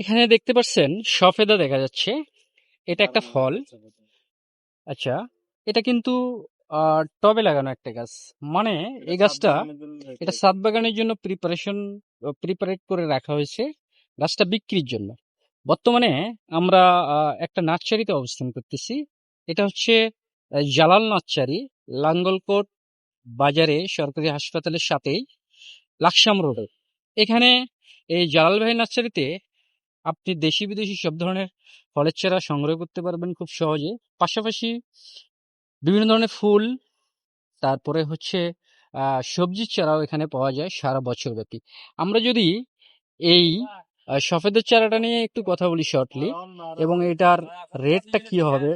এখানে দেখতে পাচ্ছেন সফেদা দেখা যাচ্ছে। এটা একটা ফল। আচ্ছা এটা কিন্তু টবে লাগানো একটা গাছ। মানে এই গাছটা এটা সাত বাগানের জন্য প্রিপারেশন প্রিপারেট করে রাখা হয়েছে গাছটা বিক্রির জন্য। বর্তমানে আমরা একটা নার্সারিতে অবস্থান করতেছি। এটা হচ্ছে জালাল নার্সারি লাঙ্গলকোট বাজারে সরকারি হাসপাতালের সাথেই লাকসাম রোডে। এখানে এই জালাল ভাই নার্সারিতে আপনি দেশি বিদেশি সব ধরনের ফলের চারা সংগ্রহ করতে পারবেন খুব সহজে। পাশাপাশি বিভিন্ন ধরনের ফুল, তারপরে হচ্ছে সবজির চারাও এখানে পাওয়া যায় সারা বছর ব্যাপী। আমরা যদি এই সফেদের চারাটা নিয়ে একটু কথা বলি শর্টলি এবং এটার রেটটা কি হবে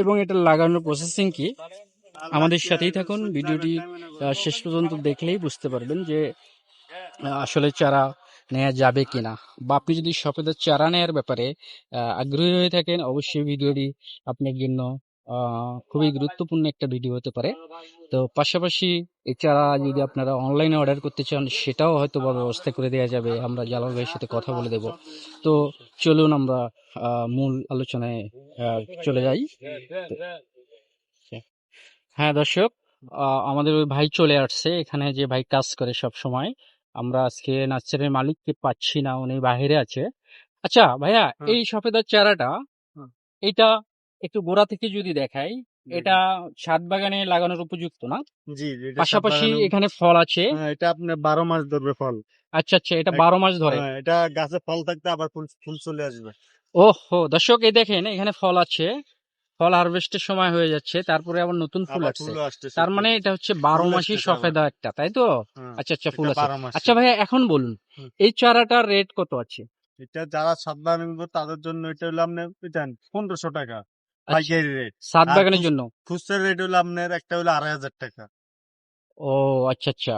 এবং এটা লাগানোর প্রসেসিং কি, আমাদের সাথেই থাকুন। ভিডিওটি শেষ পর্যন্ত দেখলেই বুঝতে পারবেন যে আসলে চারা নেওয়া যাবে কিনা? বা আপনি যদি সফেদের চারা নেওয়ার ব্যাপারে আগ্রহী হয়ে থাকেন, অবশ্যই ভিডিওটি আপনার জন্য খুবই গুরুত্বপূর্ণ একটা ভিডিও হতে পারে। তো পাশাপাশি চারা যদি আপনারা অনলাইনে অর্ডার করতে চান, সেটাও হয়তো বা ব্যবস্থা করে দেওয়া যাবে। আমরা জালাল ভাইয়ের সাথে কথা বলে দেব। তো চলুন আমরা মূল আলোচনায় চলে যাই। হ্যাঁ দর্শক আমাদের ওই ভাই চলে আসছে। এখানে যে ভাই কাজ করে সব সময় আমরা আজকে নার্সারির মালিককে পাচ্ছি না উনি বাইরে আছে। আচ্ছা ভাইয়া এই সফেদার চারাটা এটা একটু গোড়া থেকে যদি দেখাই এটা ছাদ বাগানে লাগানোর উপযুক্ত না? জি পাশাপাশি এখানে ফল আছে। হ্যাঁ, এটা আপনার বারো মাস ধরবে ফল। আচ্ছা আচ্ছা এটা বারো মাস ধরে। হ্যাঁ, এটা গাছে ফল থাকতে আবার ফুল ফুল চলে আসবে। ওহো দর্শক এই দেখেন এখানে ফল আছে। ফল হারভেস্টের সময় হয়ে যাচ্ছে তারপরে আবার নতুন ফুল আসছে। তার মানে এটা হচ্ছে বারো ফুল মাসি আসতেছে আবার। সফেদা একটা তাই তো? আচ্ছা আচ্ছা ফুল আছে। আচ্ছা ভাইয়া এখন বলুন এই চারাটার রেট কত আছে? এটা যারা সাত বাগান করবে তাদের জন্য এটা হলো আপনার পনেরোশো টাকা আচ্ছা, পাইকারি রেট সাত বাগানের জন্য? খুচরা রেট হলো আপনার একটা হলো আড়াই হাজার টাকা। ও আচ্ছা আচ্ছা।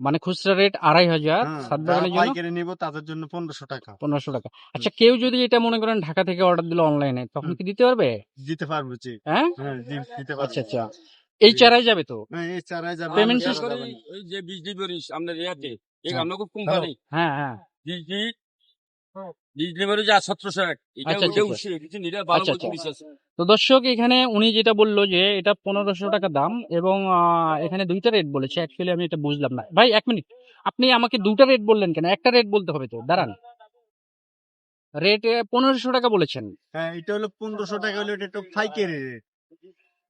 মানে খুচরা রেট আড়াই হাজার হ্যাঁ, সাত বাগানের জন্য? পাইকারি নিব তাদের জন্য পনেরোশো টাকা। পনেরোশো টাকা। আচ্ছা কেউ যদি এটা মনে করেন ঢাকা থেকে অর্ডার দিল অনলাইনে তখন কি দিতে পারবে? দিতে পারব জি। হ্যাঁ? হ্যাঁ দিতে পারব। আচ্ছা। আচ্ছা এই চারাই যাবে তো? হ্যাঁ, এই চারাই যাবে। আমাদের যাবে না। ওই যে বিজলি বরিস আপনার ইয়াতে। এই হ্যাঁ। আমরা খুব কোম্পানি হ্যাঁ হ্যাঁ। বিজলি তো দর্শক এখানে উনি যেটা বলল যে এটা পনেরোশো টাকা দাম এবং এখানে দুইটা রেট বলেছে। অ্যাকচুয়ালি আমি এটা বুঝলাম না। ভাই এক মিনিট আপনি আমাকে দুটা রেট বললেন কেন? একটা রেট বলতে হবে তো দাঁড়ান। রেট পনেরোশো টাকা বলেছেন। হ্যাঁ এটা হলো পনেরোশো টাকা হলো এটা পাইকারি রেট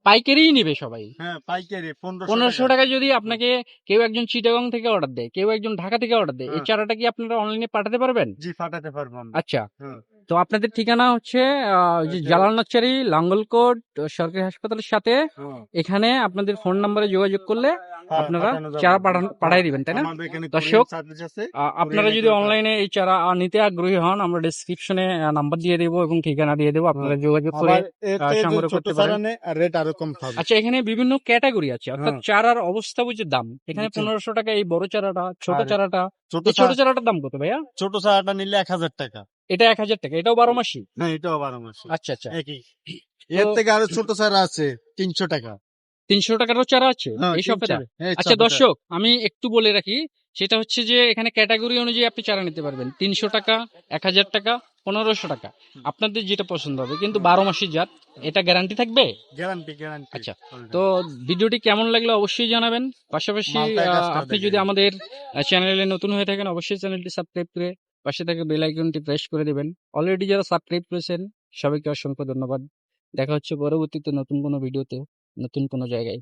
পাইকারিই নেবে সবাই। হ্যাঁ পাইকারি পনেরোশো টাকা। যদি আপনাকে কেউ একজন চিটাগং থেকে অর্ডার দেয় কেউ একজন ঢাকা থেকে অর্ডার দেয় এই হ্যাঁ। চারাটা কি আপনারা অনলাইনে পাঠাতে পারবেন? জি পাঠাতে পারব আচ্ছা। হ্যাঁ। তো আপনাদের ঠিকানা হচ্ছে জালালনাচারি জালাল নাচারি লাঙ্গলকোট সরকারি হাসপাতালের সাথে। হ্যাঁ। এখানে আপনাদের ফোন নাম্বারে যোগাযোগ করলে আপনারা চারা পাঠাই দিবেন তাই না? দর্শক, আপনারা যদি অনলাইনে এই চারা নিতে আগ্রহী হন আমরা ডিসক্রিপশনে নাম্বার দিয়ে দেবো এবং ঠিকানা দিয়ে দেবো আপনারা যোগাযোগ করে সংগ্রহ করতে পারেন। রেট আরও কম পাবে। আচ্ছা এখানে বিভিন্ন ক্যাটাগরি আছে অর্থাৎ হ্যাঁ। চারার অবস্থা বুঝে দাম। এখানে পনেরোশো টাকা এই বড় চারাটা ছোট চারাটা। ছোট ছোট চারাটার দাম কত ভাইয়া? ছোট চারাটা নিলে এক হাজার টাকা। এটা এক হাজার টাকা এটাও বারো মাসি? হ্যাঁ এটাও বারো মাস। আচ্ছা আচ্ছা। এর থেকে আরও ছোট চারা আছে তিনশো টাকা। তিনশো টাকারও চারা আছে হ্যাঁ, এই সব তিনশো। আচ্ছা দর্শক আমি একটু বলে রাখি সেটা হচ্ছে যে এখানে ক্যাটাগরি অনুযায়ী আপনি চারা নিতে পারবেন। তিনশো টাকা এক হাজার টাকা পনেরোশো টাকা। আপনাদের যেটা পছন্দ হবে কিন্তু বারো মাসি জাত এটা গ্যারান্টি থাকবে? গ্যারান্টি গ্যারান্টি আচ্ছা, তো ভিডিওটি কেমন লাগল অবশ্যই জানাবেন। পাশাপাশি আপনি যদি আমাদের চ্যানেলে নতুন হয়ে থাকেন অবশ্যই চ্যানেলটি সাবস্ক্রাইব করে পাশে থাকা বেল আইকনটি প্রেস করে দিবেন। অলরেডি যারা সাবস্ক্রাইব করেছেন সবাইকে অসংখ্য ধন্যবাদ। দেখা হচ্ছে পরবর্তীতে নতুন কোনো ভিডিওতে নতুন কোনো জায়গায়।